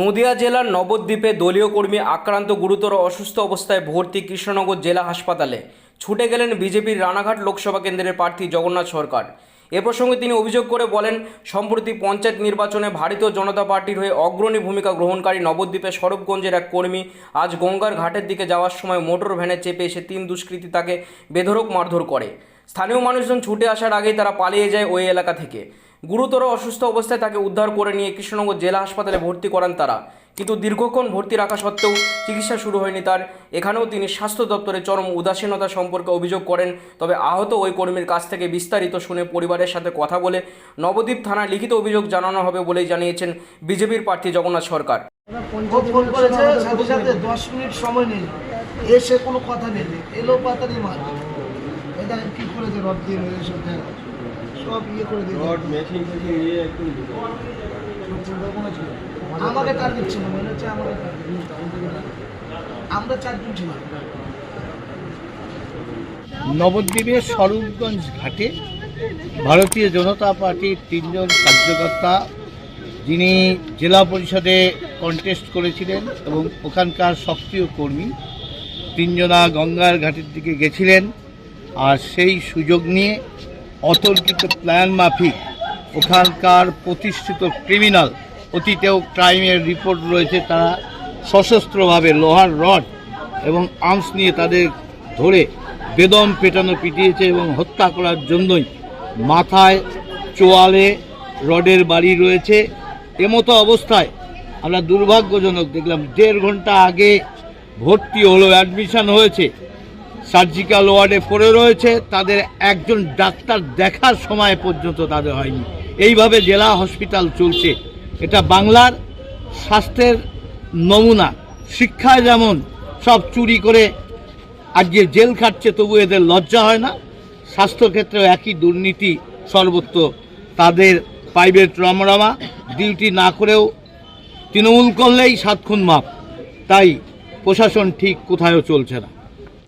নদিয়া জেলার নবদ্বীপে দলীয় কর্মী আক্রান্ত গুরুতর অসুস্থ অবস্থায় ভর্তি কৃষ্ণনগর জেলা হাসপাতালে। ছুটে গেলেন বিজেপির রানাঘাট লোকসভা কেন্দ্রের প্রার্থী জগন্নাথ সরকার। এ প্রসঙ্গে তিনি অভিযোগ করে বলেন, সম্প্রতি পঞ্চায়েত নির্বাচনে ভারতীয় জনতা পার্টির হয়ে অগ্রণী ভূমিকা গ্রহণকারী নবদ্বীপের সরবগঞ্জের এক কর্মী আজ গঙ্গার ঘাটের দিকে যাওয়ার সময় মোটর ভ্যানে চেপে এসে তিন দুষ্কৃতী তাকে বেধরক মারধর করে। স্থানীয় মানুষজন ছুটে আসার আগেই তারা পালিয়ে যায় ওই এলাকা থেকে। গুরুতর অসুস্থ অবস্থায় তাকে উদ্ধার করে নিয়ে কৃষ্ণনগর জেলা হাসপাতালে ভর্তি করান তারা। কিন্তু দীর্ঘক্ষণ ভর্তি রাখা সত্ত্বেও চিকিৎসা শুরু হয়নি তার। এখানেও তিনি স্বাস্থ্য দপ্তরে চরম উদাসীনতা সম্পর্কে অভিযোগ করেন। তবে আহত ওই কর্মীর কাছ থেকে বিস্তারিত শুনে পরিবারের সাথে কথা বলে নবদ্বীপ থানায় লিখিত অভিযোগ জানানো হবে বলেই জানিয়েছেন বিজেপির প্রার্থী জগন্নাথ সরকার। এসে কোনো কথা নেই। এলো এটা কি করেছে সব ইয়ে করে দিয়ে রড মেশিন থেকে ইয়ে একটু আমাকে টার্গেট ছিল। মনে হচ্ছে আমাকে আমরা চারজন ছিলাম। নবদ্বীপের স্বরূপগঞ্জ ঘাটে ভারতীয় জনতা পার্টির তিনজন কার্যকর্তা যিনি জেলা পরিষদে কন্টেস্ট করেছিলেন এবং ওখানকার সক্রিয় কর্মী। তিনজনা গঙ্গার ঘাটের দিকে গেছিলেন। আর সেই সুযোগ নিয়ে অতর্কিত প্ল্যান মাফিক। ওখানকার প্রতিষ্ঠিত ক্রিমিনাল, অতীতেও ক্রাইমের রিপোর্ট রয়েছে, তারা সশস্ত্রভাবে লোহার রড এবং আর্মস নিয়ে তাদের ধরে বেদম পেটানো পিটিয়েছে এবং হত্যা করার জন্যই মাথায় চোয়ালে রডের বাড়ি রয়েছে। এমতো অবস্থায় আমরা দুর্ভাগ্যজনক দেখলাম, দেড় ঘণ্টা আগে ভর্তি হলো অ্যাডমিশন হয়েছে। সার্জিক্যাল ওয়ার্ডে পড়ে রয়েছে। তাদের একজন ডাক্তার দেখার সময় পর্যন্ত তাদের হয়নি। এইভাবে জেলা হসপিটাল চলছে। এটা বাংলার স্বাস্থ্যের নমুনা। শিক্ষায় যেমন সব চুরি করে আজকে জেল খাটছে, তবু এদের লজ্জা হয় না। স্বাস্থ্যক্ষেত্রেও একই দুর্নীতি সর্বত্র। তাদের প্রাইভেট রমরমা ডিউটি না করেও তৃণমূল করলেই সাত খুন মাপ। তাই প্রশাসন ঠিক কোথায়ও চলছে না।